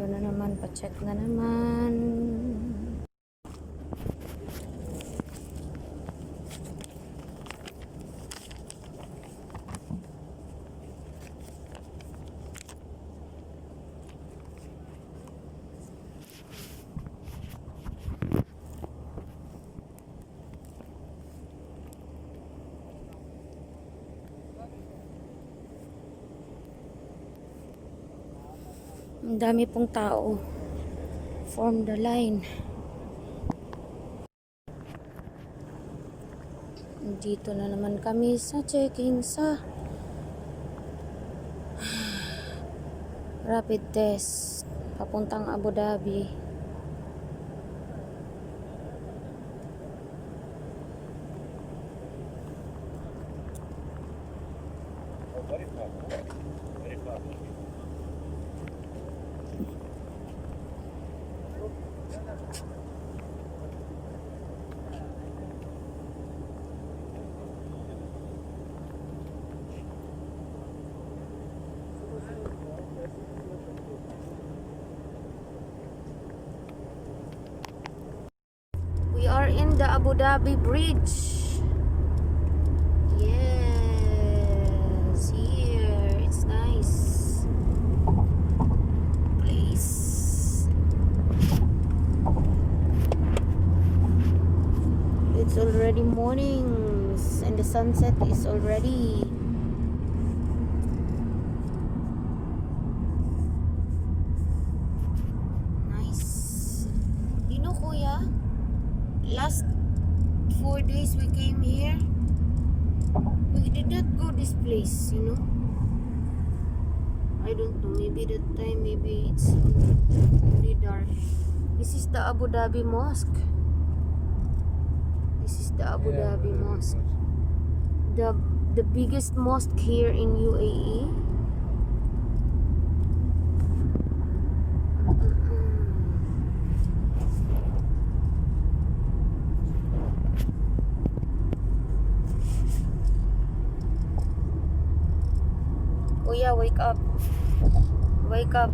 Ito na naman, pa-check na naman. Ang dami pong tao. Form the line. Dito na naman kami sa checking sa rapid test papuntang Abu Dhabi. Abu Dhabi Bridge. Yes, here. It's nice. Place. It's already mornings and the sunset is already nice. You know, Kuya, last four days we came here, we did not go this place, you know. I don't know, maybe that time, maybe it's only dark. This is the Abu Dhabi Mosque. This is the Abu Dhabi Mosque. The the biggest mosque here in. UAE. Wake up.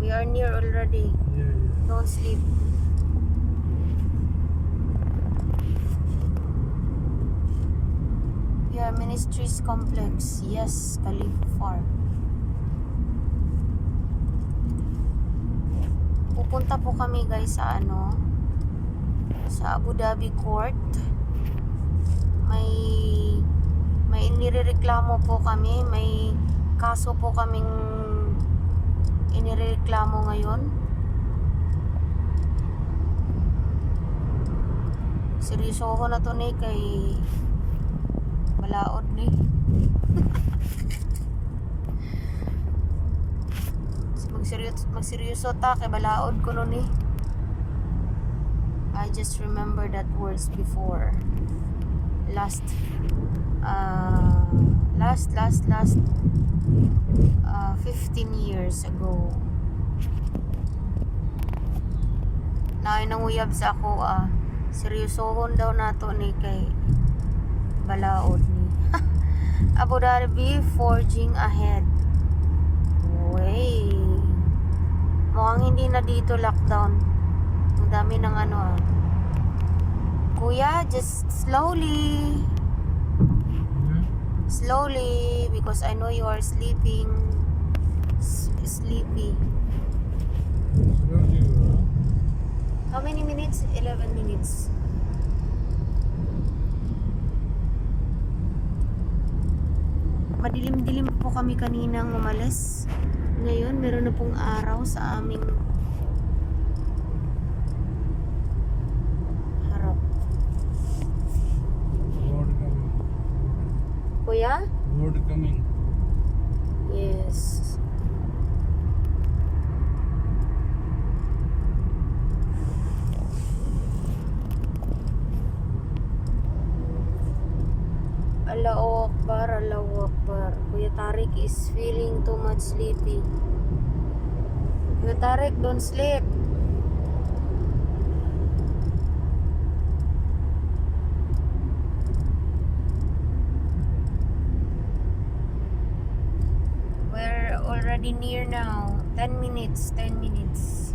We are near already. Yeah, yeah. Don't sleep. Yeah, Ministries Complex. Yes, Khalifa Farm. Pupunta po kami guys sa ano sa Abu Dhabi Court. May may inirereklamo po kami, may kaso po kaming inireklamo ngayon. Seryoso ko na to ni kay balaod ni. Magseryoso, magseryoso ta kay balaod ko ni. I just remember that words before. Last uh, last last last uh, 15 years ago. Naay nanguyab sa ako ah. Seryosohon daw nato ni kay balaod ni. Abu Dhabi forging ahead. Way. Mukhang hindi na dito lockdown. Ang dami ng ano ah. Kuya, just slowly. Slowly because I know you are sleeping. S- sleepy. Bro. How many minutes? 11 minutes. Madilim-dilim po kami kaninang umalis. Ngayon, meron na pong araw sa aming Kuya? Road coming. Yes. Allahu Akbar, Allahu Akbar. Kuya Tarik is feeling too much sleepy. Kuya Tarik, don't sleep. Already near now. 10 minutes, 10 minutes.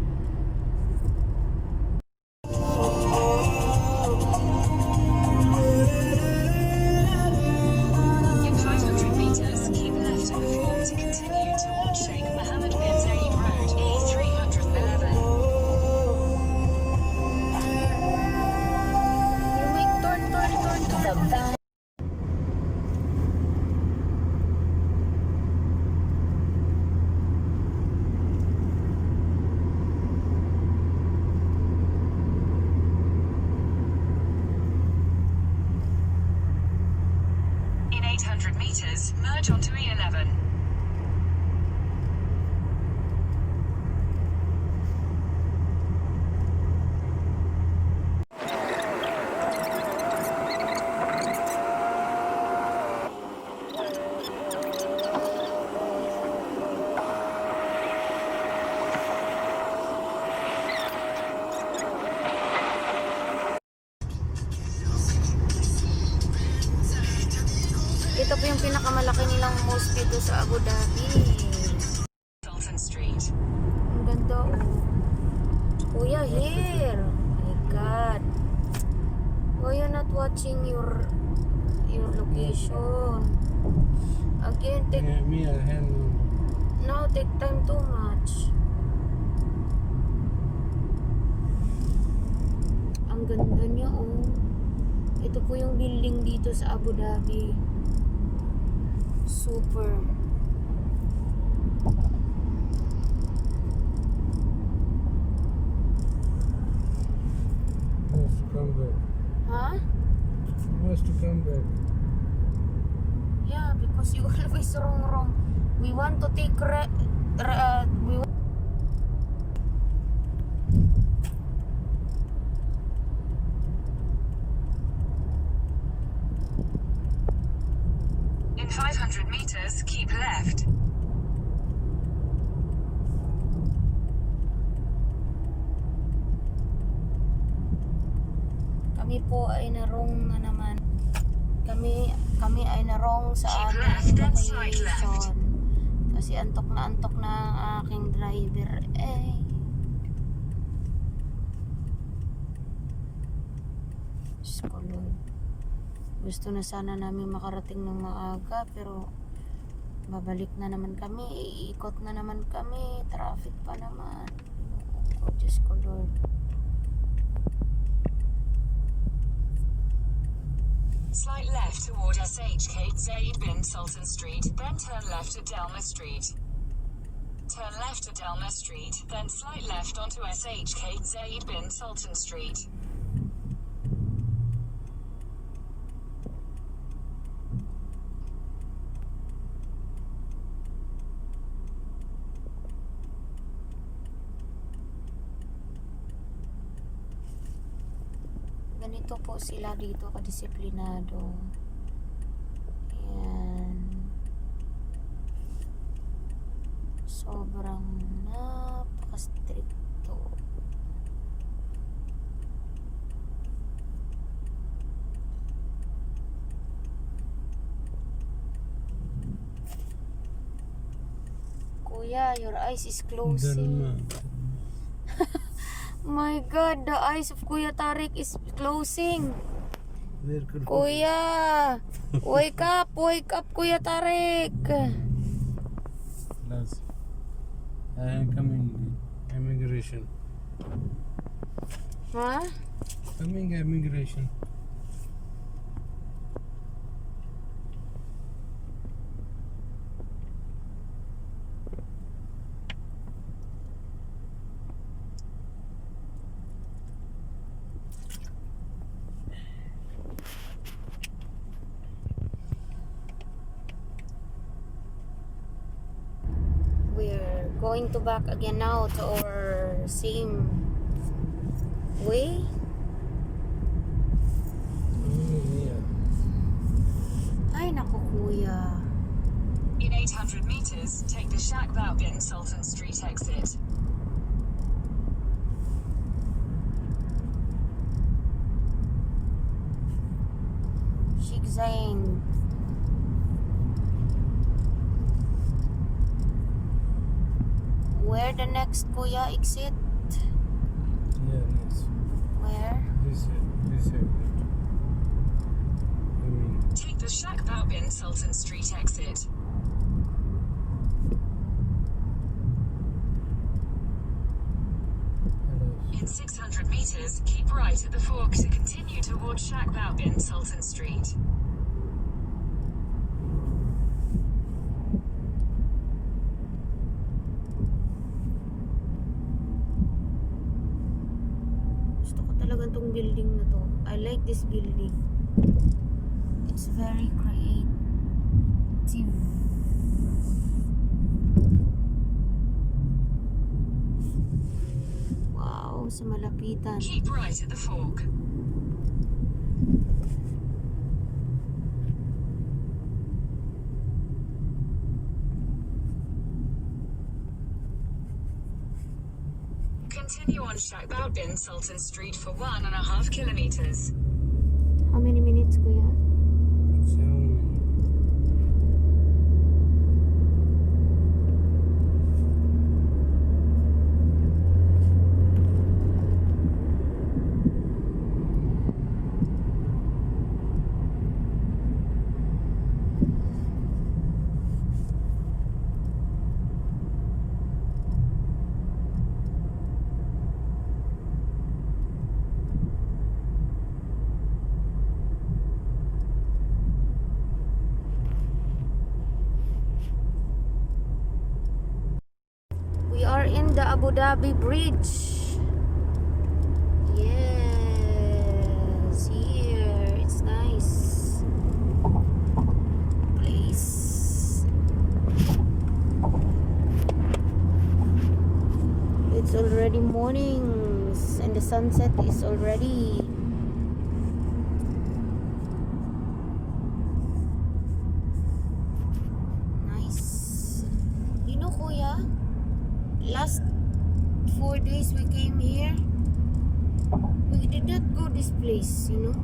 Dito sa Abu Dhabi. Sultan Street. Ang ganda oh. Kuya, here. Oh my God. Why you not watching your your location? Again, take, Yeah, me a hand. now take time too much. Ang ganda niya oh. Ito po yung building dito sa Abu Dhabi. Super. To come back. Wants to come back. Yeah, because you always wrong wrong. We want to take re, re uh, we kami po ay narong na naman. Kami kami ay narong sa slight location. Kasi antok na antok na ang aking driver. Eh. Gusto na sana namin makarating ng maaga pero babalik na naman kami. Iikot na naman kami. Traffic pa naman. Oh, Diyos ko, Lord. Slight left toward SHK Zaid bin Sultan Street, then turn left at Delma Street. Turn left at Delma Street, then slight left onto SHK Zaid bin Sultan Street. Ganito po sila dito kadisiplinado. Ayan. Sobrang napaka-stricto. Kuya, your eyes is closing. My God, the eyes of Kuya Tarik is closing. Kuya, wake up, wake up, Kuya Tarik. Plus, I am coming immigration. Ha? Coming immigration. Going to back again now to our same way. Mm, yeah. Ay, naku, Kuya. In 800 meters, take the Shakbao bin Sultan Street exit. Sheikh Where the next kuya exit? Yeah, nice. Where? This side, this side. I Take the Shakbao bin Sultan Street exit. In 600 meters, keep right at the fork to continue towards Shakbao bin Sultan Street. Like this building. It's very creative. Wow, sa malapitan. Keep right at the fork. Continue on Shakbao bin Sultan Street for one and a half kilometers. Minutes, kuya? Abu Dhabi Bridge. Yes, here. It's nice. Place. It's already mornings and the sunset is already. Nice. You know, Kuya? last four days we came here we did not go this place you know?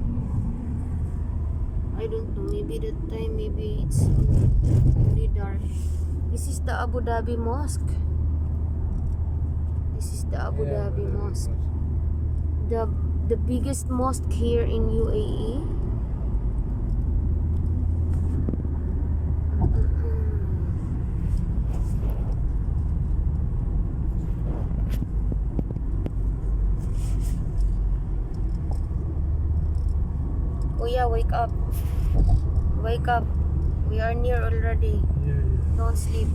I don't know maybe that time maybe it's only dark. This is the Abu Dhabi Mosque. This is the Abu Yeah, Dhabi Mosque. the the biggest mosque here in. UAE Kuya, wake up. Wake up. We are near already. Yeah, yeah. Don't sleep.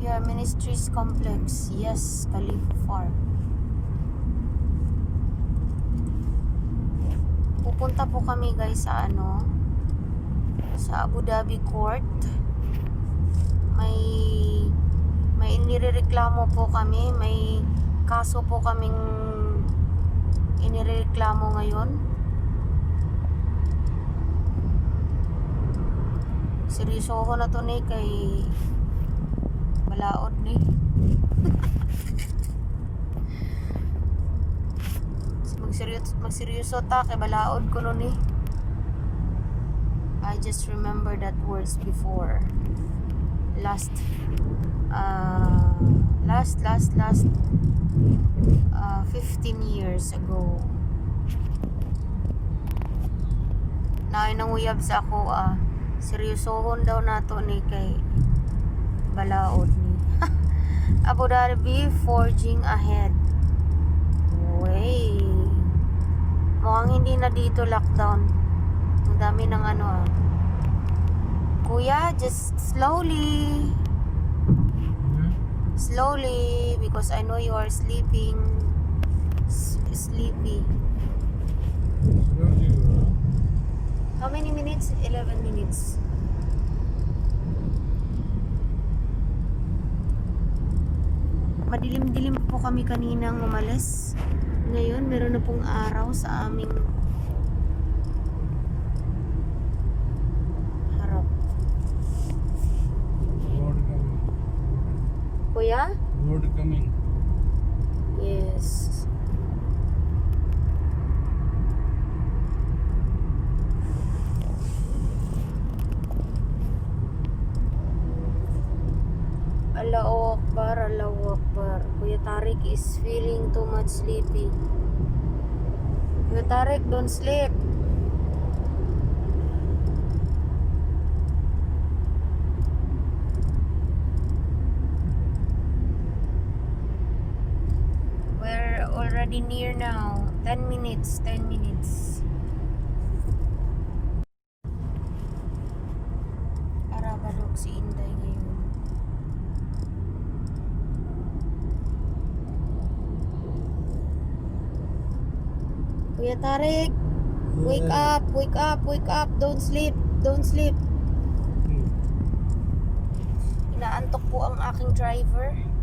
Yeah, Ministries Complex. Yes, Khalifa Farm. Pupunta po kami guys sa ano sa Abu Dhabi Court. May may inirereklamo po kami, may kaso po kaming inireklamo ngayon. Seryoso ko na to ni kay balaod ni. Magseryoso, magseryoso ta kay balaod ko nun eh. I just remember that words before. Last uh, last last last uh, 15 years ago. Naay nang uyab sa ako ah. Seryosohon daw nato ni kay balaod ni. Abu Dhabi forging ahead. Way. Mukhang hindi na dito lockdown. Ang dami ng ano ah. Kuya, just slowly. Slowly because I know you are sleeping. S- sleepy. Bro. How many minutes? 11 minutes. Madilim-dilim po kami kaninang umalis. Ngayon, meron na pong araw sa aming border coming. Yes. Allahu Akbar, Allahu Akbar. Kuya Tarik is feeling too much sleepy. Kuya Tarik, don't sleep. Already near now. 10 minutes, 10 minutes. Arabalok si Inday ngayon. Kuya Tarik, wake up, wake up, wake up. Don't sleep, don't sleep. Hmm. Inaantok po ang aking driver.